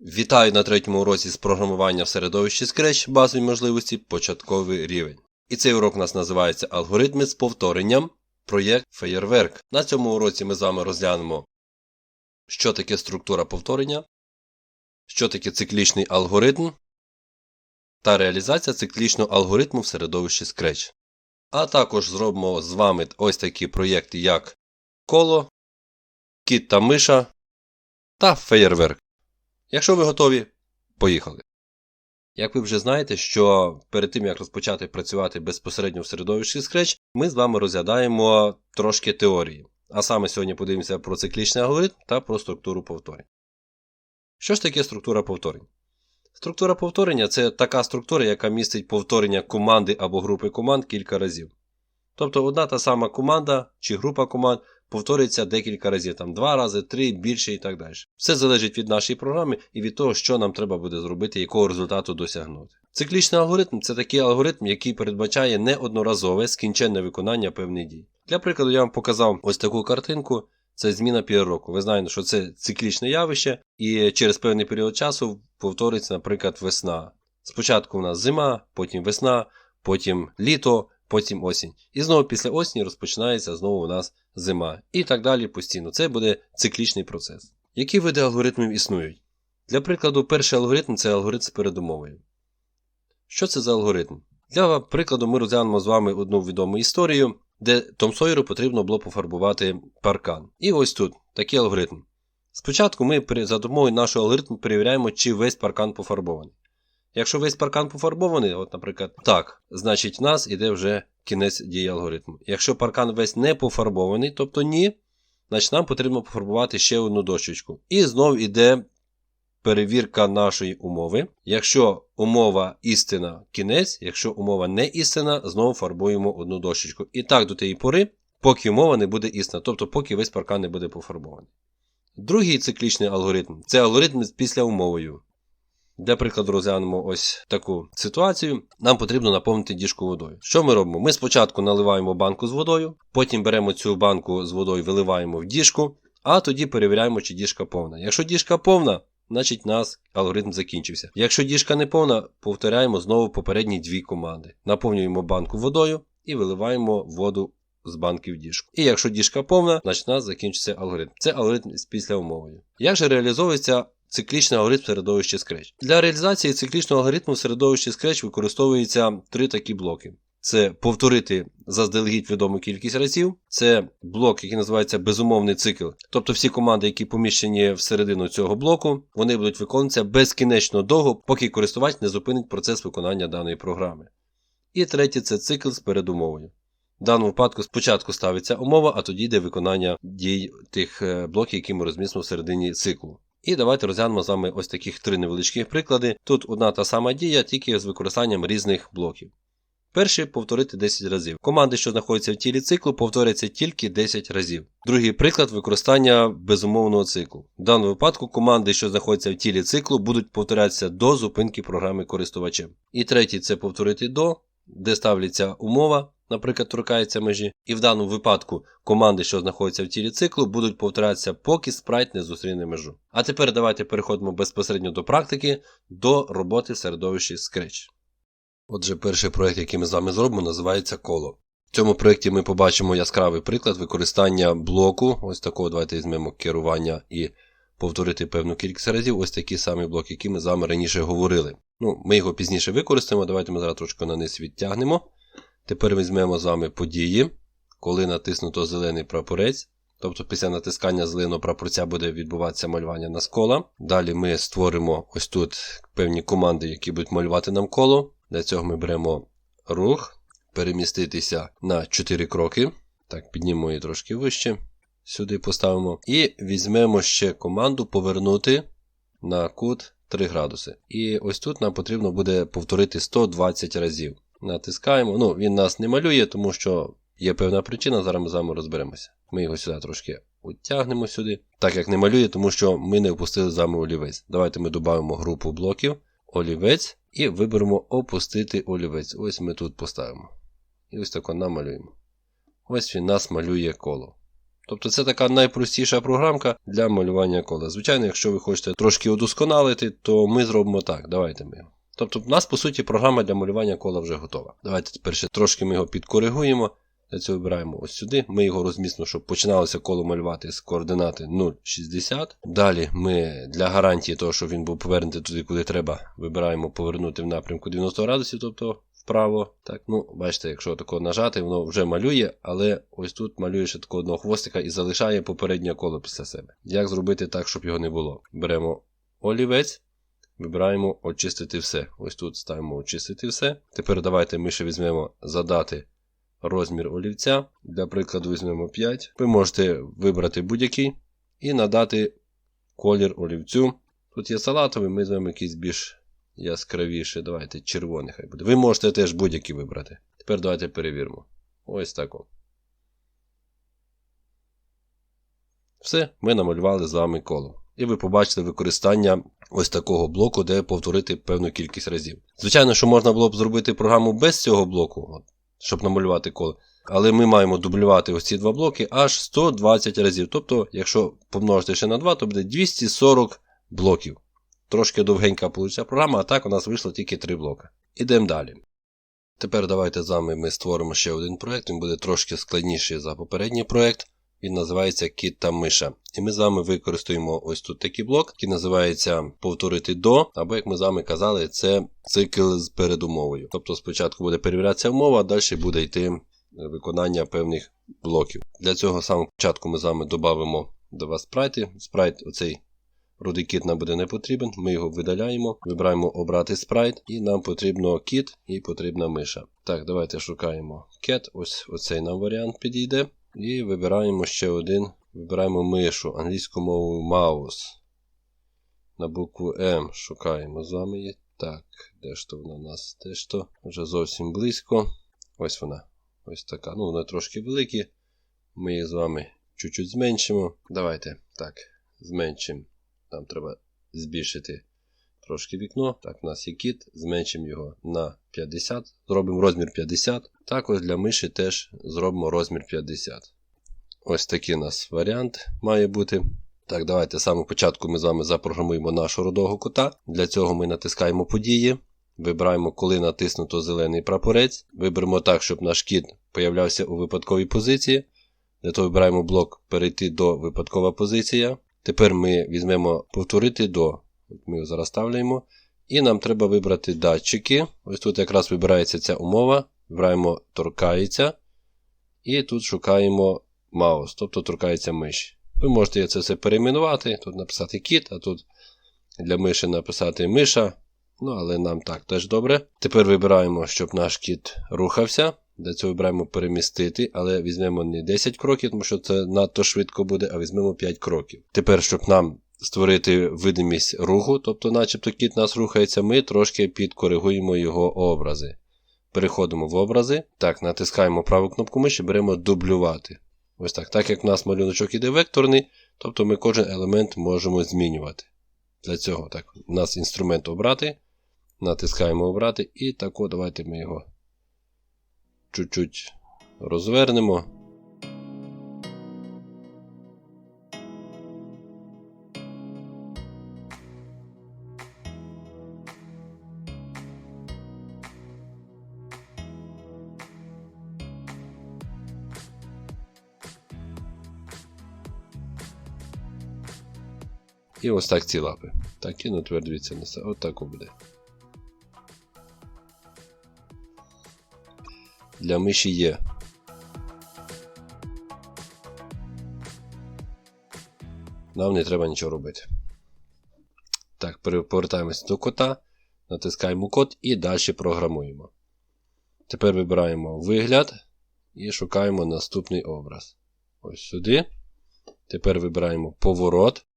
Вітаю на третьому уроці з програмування в середовищі Scratch базові можливості початковий рівень. І цей урок у нас називається Алгоритми з повторенням. Проєкт Феєрверк. На цьому уроці ми з вами розглянемо, що таке структура повторення, що таке циклічний алгоритм та реалізація циклічного алгоритму в середовищі Scratch. А також зробимо з вами ось такі проєкти, як коло, кіт та миша та феєрверк. Якщо ви готові, поїхали. Як ви вже знаєте, що перед тим як розпочати працювати безпосередньо в середовищі Scratch, ми з вами розглядаємо трошки теорії. А саме сьогодні подивимося про циклічний алгоритм та про структуру повторень. Що ж таке структура повторень? Структура повторення це така структура, яка містить повторення команди або групи команд кілька разів. Тобто одна та сама команда чи група команд повторюється декілька разів, там два рази, три, більше і так далі. Все залежить від нашої програми і від того, що нам треба буде зробити, якого результату досягнути. Циклічний алгоритм це такий алгоритм, який передбачає неодноразове скінченне виконання певних дій. Для прикладу, я вам показав ось таку картинку. Це зміна півроку. Ви знаєте, що це циклічне явище, і через певний період часу повториться, наприклад, весна. Спочатку у нас зима, потім весна, потім літо, потім осінь. І знову після осені розпочинається знову у нас зима. І так далі постійно. Це буде циклічний процес. Які види алгоритмів існують? Для прикладу, перший алгоритм це алгоритм з передумовою. Що це за алгоритм? Для прикладу, ми розглянемо з вами одну відому історію, де Том Сойеру потрібно було пофарбувати паркан. І ось тут такий алгоритм. Спочатку ми за допомогою нашого алгоритму перевіряємо, чи весь паркан пофарбований. Якщо весь паркан пофарбований, от, наприклад, так, значить в нас іде вже кінець дії алгоритму. Якщо паркан весь не пофарбований, тобто ні, значить нам потрібно пофарбувати ще одну дощечку. І знову йде перевірка нашої умови. Якщо умова істина кінець, якщо умова не істина, знову фарбуємо одну дощечку. І так до тієї пори, поки умова не буде істина, тобто поки весь паркан не буде пофарбований. Другий циклічний алгоритм це алгоритм з післяумовою. Для прикладу розглянемо ось таку ситуацію. Нам потрібно наповнити діжку водою. Що ми робимо? Ми спочатку наливаємо банку з водою, потім беремо цю банку з водою, виливаємо в діжку, а тоді перевіряємо, чи діжка повна. Якщо діжка повна, значить нас алгоритм закінчився. Якщо діжка не повна, повторяємо знову попередні дві команди. Наповнюємо банку водою і виливаємо воду з банки в діжку. І якщо діжка повна, значить у нас закінчиться алгоритм. Це алгоритм з післяумовою. Як же реалізовується циклічний алгоритм в середовищі Scratch? Для реалізації циклічного алгоритму в середовищі Scratch використовуються три такі блоки. Це повторити заздалегідь відому кількість разів. Це блок, який називається безумовний цикл. Тобто всі команди, які поміщені всередину цього блоку, вони будуть виконуватися безкінечно довго, поки користувач не зупинить процес виконання даної програми. І третє це цикл з передумовою. В даному випадку спочатку ставиться умова, а тоді йде виконання дій тих блоків, які ми розмістимо всередині циклу. І давайте розглянемо з вами ось таких три невеличких приклади. Тут одна та сама дія, тільки з використанням різних блоків. Перший повторити 10 разів. Команди, що знаходяться в тілі циклу, повторяться тільки 10 разів. Другий приклад використання безумовного циклу. В даному випадку команди, що знаходяться в тілі циклу, будуть повторятися до зупинки програми користувачем. І третій це повторити до, де ставляться умова, наприклад, торкається межі. І в даному випадку команди, що знаходяться в тілі циклу, будуть повторятися, поки спрайт не зустріне межу. А тепер давайте переходимо безпосередньо до практики, до роботи в середовищі Scratch. Отже, перший проєкт, який ми з вами зробимо, називається коло. В цьому проєкті ми побачимо яскравий приклад використання блоку. Ось такого давайте візьмемо керування і повторити певну кількість разів. Ось такий самий блок, який ми з вами раніше говорили. Ну, Ми його пізніше використаємо. Давайте ми зараз трошки на низ відтягнемо. Тепер візьмемо з вами події, коли натиснуто зелений прапорець. Тобто після натискання зеленого прапорця буде відбуватися малювання на кола. Далі ми створимо ось тут певні команди, які будуть малювати нам коло. Для цього ми беремо рух, переміститися на 4 кроки. Так, піднімемо її трошки вище. Сюди поставимо. І візьмемо ще команду повернути на кут 3 градуси. І ось тут нам потрібно буде повторити 120 разів. Натискаємо. Ну, він нас не малює, тому що є певна причина, зараз ми з вами розберемося. Ми його сюди трошки утягнемо сюди. Так як не малює, тому що ми не впустили з вами олівець. Давайте ми додамо групу блоків, олівець. І виберемо опустити олівець. Ось ми тут поставимо. І ось тако намалюємо. Ось він нас малює коло. Тобто це така найпростіша програмка для малювання кола. Звичайно, якщо ви хочете трошки удосконалити, то ми зробимо так. Давайте ми. Тобто, в нас, по суті, програма для малювання кола вже готова. Давайте тепер ще трошки ми його підкоригуємо. Для цього вибираємо ось сюди. Ми його розмістимо, щоб починалося коло малювати з координати 0,60. Далі ми для гарантії того, щоб він був повернутий туди, куди треба, вибираємо повернути в напрямку 90 градусів, тобто вправо. Так, ну, бачите, якщо тако нажати, воно вже малює, але ось тут малює ще такого одного хвостика і залишає попереднє коло після себе. Як зробити так, щоб його не було? Беремо олівець. Вибираємо очистити все. Ось тут ставимо очистити все. Тепер давайте ми ще візьмемо задати розмір олівця. Для прикладу візьмемо 5. Ви можете вибрати будь-який і надати колір олівцю. Тут є салатовий, ми візьмемо якийсь більш яскравіший. Давайте червоний хай буде. Ви можете теж будь-який вибрати. Тепер давайте перевіримо. Ось так. Все, ми намалювали з вами коло. І ви побачите використання ось такого блоку, де повторити певну кількість разів. Звичайно, що можна було б зробити програму без цього блоку, щоб намалювати коло. Але ми маємо дублювати ось ці два блоки аж 120 разів. Тобто, якщо помножити ще на 2, то буде 240 блоків. Трошки довгенька вийшла програма, а так у нас вийшло тільки 3 блоки. Ідемо далі. Тепер давайте з вами ми створимо ще один проєкт. Він буде трошки складніший за попередній проєкт. Він називається кіт та миша. І ми з вами використаємо ось тут такий блок, який називається повторити до, або, як ми з вами казали, це цикл з передумовою. Тобто спочатку буде перевірятися умова, а далі буде йти виконання певних блоків. Для цього самого початку ми з вами додамо до вас спрайти. Спрайт, оцей рудий кіт нам буде не потрібен. Ми його видаляємо, вибираємо обрати спрайт, і нам потрібно кіт і потрібна миша. Так, давайте шукаємо cat. Ось оцей нам варіант підійде. І вибираємо ще один. Вибираємо мишу англійською мовою mouse. На букву М шукаємо з вами її. Так, де ж то вона у нас? Де ж то? Вже зовсім близько. Ось вона. Ось така. Ну, вона трошки великі. Ми їх з вами чуть-чуть зменшимо. Давайте так, зменшимо. Нам треба збільшити трошки вікно. Так, у нас є кіт. Зменшимо його на 50. Зробимо розмір 50. Також для миші теж зробимо розмір 50. Ось такий у нас варіант має бути. Так, давайте з початку ми з вами запрограмуємо нашого родового кота. Для цього ми натискаємо події. Вибираємо, коли натиснуто зелений прапорець. Виберемо так, щоб наш кіт появлявся у випадковій позиції. Для того вибираємо блок Перейти до випадкова позиція. Тепер ми візьмемо повторити до. Ми його зараз ставляємо. І нам треба вибрати датчики. Ось тут якраз вибирається ця умова. Вибираємо торкається. І тут шукаємо маус, тобто торкається миші. Ви можете це все перейменувати. Тут написати кіт, а тут для миші написати миша. Ну, але нам так теж добре. Тепер вибираємо, щоб наш кіт рухався. Для цього вибираємо перемістити, але візьмемо не 10 кроків, тому що це надто швидко буде, а візьмемо 5 кроків. Тепер, щоб нам створити видимість руху, тобто, начебто кіт нас рухається, ми трошки підкоригуємо його образи. Переходимо в образи. Так, натискаємо праву кнопку миші, беремо дублювати. Ось так. Так як в нас малюночок іде векторний, тобто ми кожен елемент можемо змінювати. Для цього так, у нас інструмент обрати. Натискаємо обрати і тако давайте ми його чуть-чуть розвернемо. І ось так ці лапи. Так, і ну тепер на це. Отак буде. Для миші є. Нам не треба нічого робити. Так, повертаємося до кота, натискаємо код і далі програмуємо. Тепер вибираємо вигляд і шукаємо наступний образ. Ось сюди. Тепер вибираємо поворот.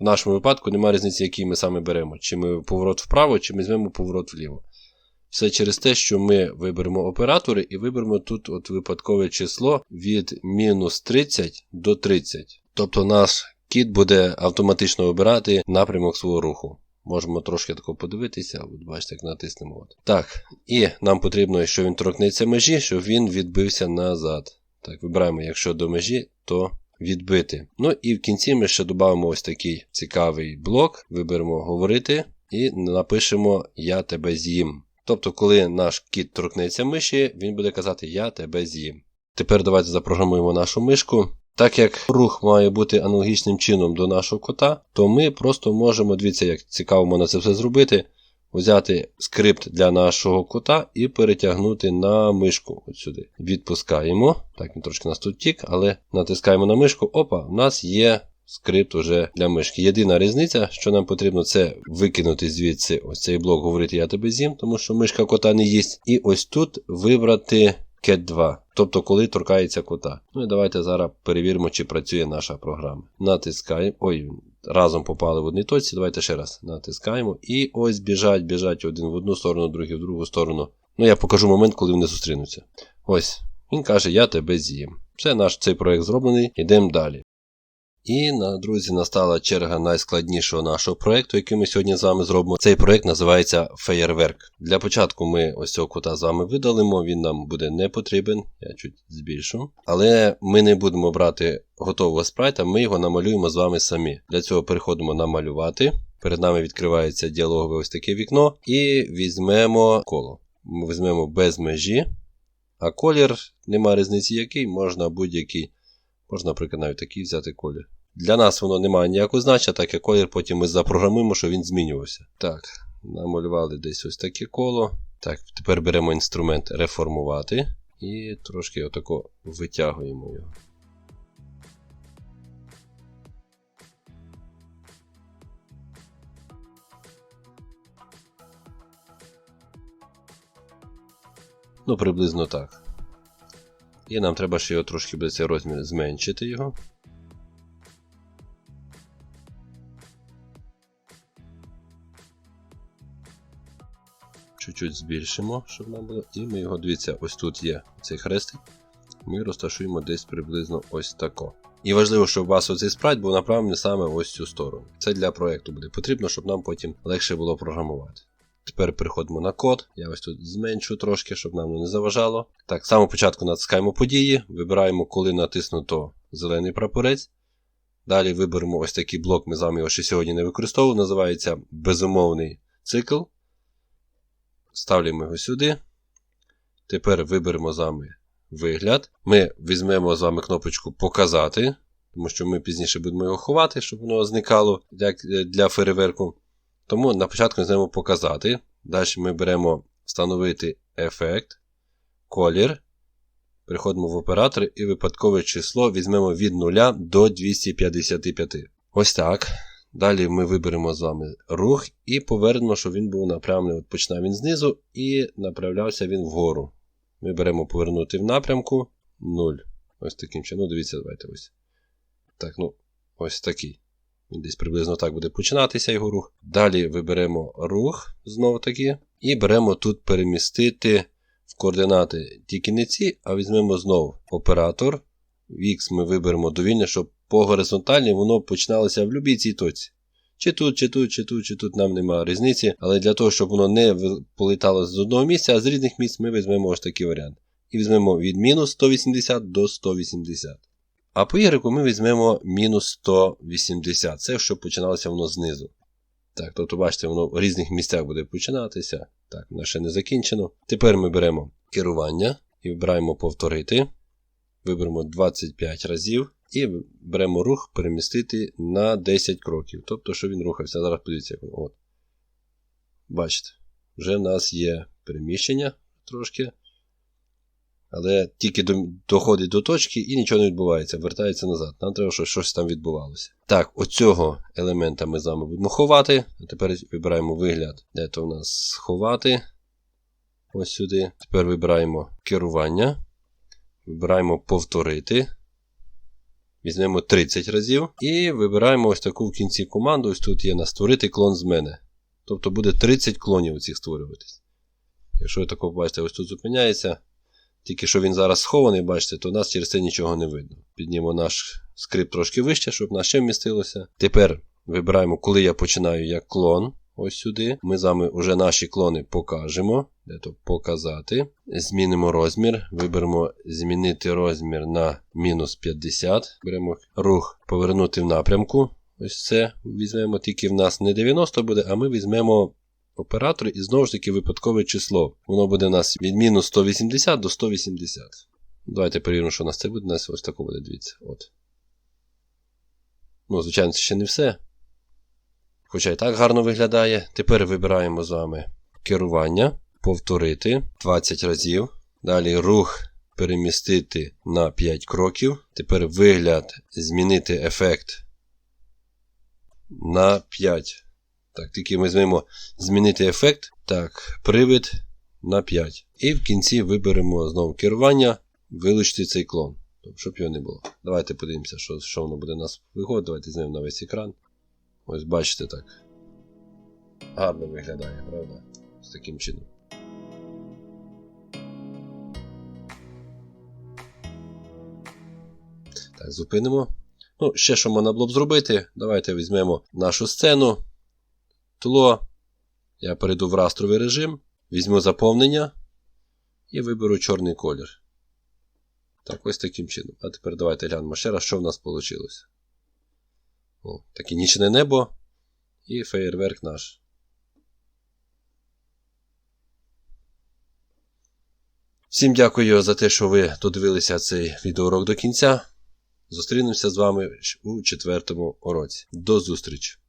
В нашому випадку немає різниці, який ми саме беремо. Чи ми поворот вправо, чи ми візьмемо поворот вліво. Все через те, що ми виберемо оператори і виберемо тут от випадкове число від мінус 30 до 30. Тобто наш кіт буде автоматично вибирати напрямок свого руху. Можемо трошки тако подивитися, от бачите, як натиснемо. От. Так, і нам потрібно, якщо він торкнеться межі, щоб він відбився назад. Так, вибираємо, якщо до межі, то відбити. Ну і в кінці ми ще додамо ось такий цікавий блок, виберемо говорити і напишемо Я тебе з'їм. Тобто, коли наш кіт торкнеться миші, він буде казати Я тебе з'їм. Тепер давайте запрограмуємо нашу мишку. Так як рух має бути аналогічним чином до нашого кота, то ми просто можемо, дивіться, як цікаво можна це все зробити, взяти скрипт для нашого кота і перетягнути на мишку от сюди. Відпускаємо. Так, він трошки нас тут тік, але натискаємо на мишку. Опа, в нас є скрипт уже для мишки. Єдина різниця, що нам потрібно, це викинути звідси ось цей блок говорити я тебе з'їм, тому що мишка кота не їсть. І ось тут вибрати Cat 2, тобто коли торкається кота. Ну і давайте зараз перевіримо, чи працює наша програма. Натискаємо. Ой, разом попали в одній точці. Давайте ще раз натискаємо. І ось біжать, біжать один в одну сторону, другий в другу сторону. Ну, я покажу момент, коли вони зустрінуться. Ось. Він каже, я тебе з'їм. Все, наш цей проект зроблений. Йдемо далі. І, друзі, настала черга найскладнішого нашого проєкту, який ми сьогодні з вами зробимо. Цей проєкт називається Феєрверк. Для початку ми ось цього кота з вами видалимо, він нам буде не потрібен, я чуть збільшу. Але ми не будемо брати готового спрайта, ми його намалюємо з вами самі. Для цього переходимо на малювати. Перед нами відкривається діалогове ось таке вікно. І візьмемо коло. Ми візьмемо без межі, а колір, нема різниці який, можна будь-який. Можна, наприклад, навіть такий взяти колір. Для нас воно не має ніякого значення, так як колір потім ми запрограмуємо, що він змінювався. Так, намалювали десь ось таке коло. Так, тепер беремо інструмент реформувати і трошки отако витягуємо його. Ну, приблизно так. І нам треба ще його трошки буде цей розмір зменшити його. Чуть-чуть збільшимо, щоб нам було. І ми його, дивіться, ось тут є цей хрестик. Ми розташуємо десь приблизно ось тако. І важливо, щоб у вас оцей спрайт був направлений саме ось цю сторону. Це для проєкту буде потрібно, щоб нам потім легше було програмувати. Тепер переходимо на код. Я ось тут зменшу трошки, щоб нам не заважало. Так, з самого початку натискаємо події, вибираємо, коли натиснуто зелений прапорець. Далі виберемо ось такий блок, ми з вами його ще сьогодні не використовували, називається безумовний цикл. Ставляємо його сюди. Тепер виберемо з вами вигляд. Ми візьмемо з вами кнопочку Показати, тому що ми пізніше будемо його ховати, щоб воно зникало для, для фейерверку. Тому на початку візьмемо показати. Далі ми беремо встановити ефект, колір. Переходимо в оператор і випадкове число візьмемо від 0 до 255. Ось так. Далі ми виберемо з вами рух і повернемо, щоб він був направлений. От Починав він знизу і направлявся він вгору. Ми беремо повернути в напрямку 0. Ось таким чином. Ну, дивіться, давайте ось. Так, ну, ось такий. Він десь приблизно так буде починатися його рух. Далі виберемо рух, знову таки, і беремо тут перемістити в координати тільки не а візьмемо знову оператор. В X ми виберемо довільне, щоб по горизонталі воно починалося в будь-якій цій точці. Чи тут, чи тут, чи тут, чи тут нам немає різниці. Але для того, щоб воно не політало з одного місця, а з різних місць ми візьмемо ось такий варіант. І візьмемо від мінус 180 до 180. А по Y ми візьмемо мінус 180. Це щоб починалося воно знизу. Так, тобто, бачите, воно в різних місцях буде починатися. Так, воно ще не закінчено. Тепер ми беремо керування і вибираємо повторити. Виберемо 25 разів. І беремо рух перемістити на 10 кроків. Тобто, що він рухався. Зараз подивіться, як. Бачите, вже в нас є переміщення трошки. Але тільки доходить до точки і нічого не відбувається, вертається назад. Нам треба, щоб щось там відбувалося. Так, оцього елемента ми з вами будемо ховати. А тепер вибираємо вигляд, де то в нас сховати. Ось сюди. Тепер вибираємо керування. Вибираємо повторити. Візьмемо 30 разів. І вибираємо ось таку в кінці команду. Ось тут є на створити клон з мене. Тобто буде 30 клонів цих створюватись. Якщо ви тако бачите, ось тут зупиняється. Тільки що він зараз схований, бачите, то у нас через це нічого не видно. Піднімо наш скрипт трошки вище, щоб нас ще вмістилося. Тепер вибираємо, коли я починаю як клон. ось сюди. Ми з вами вже наші клони покажемо. Де то показати. Змінимо розмір. Виберемо змінити розмір на мінус 50. Беремо рух повернути в напрямку. Ось це візьмемо, тільки в нас не 90 буде, а ми візьмемо оператор і знову ж таки випадкове число. Воно буде у нас від мінус 180 до 180. Давайте перевіримо, що у нас це буде. У нас ось тако буде, дивіться. От. Ну, звичайно, це ще не все. Хоча і так гарно виглядає. Тепер вибираємо з вами керування, повторити 20 разів. Далі рух перемістити на 5 кроків. Тепер вигляд змінити ефект на 5. Так, тільки ми візьмемо змінити ефект. Так, привид на 5. І в кінці виберемо знову керування, вилучити цей клон, щоб його не було. Давайте подивимося, що, що воно буде у нас виходити. Давайте знімемо на весь екран. Ось бачите так. Гарно виглядає, правда? З таким чином. Так, зупинимо. Ну, ще що можна було б зробити. Давайте візьмемо нашу сцену. Тло. Я перейду в растровий режим, візьму заповнення і виберу чорний колір. Так, ось таким чином. А тепер давайте глянемо ще раз, що в нас вийшло. О, таке нічне небо і феєрверк наш. Всім дякую за те, що ви додивилися цей відеоурок до кінця. Зустрінемося з вами у четвертому уроці. До зустрічі!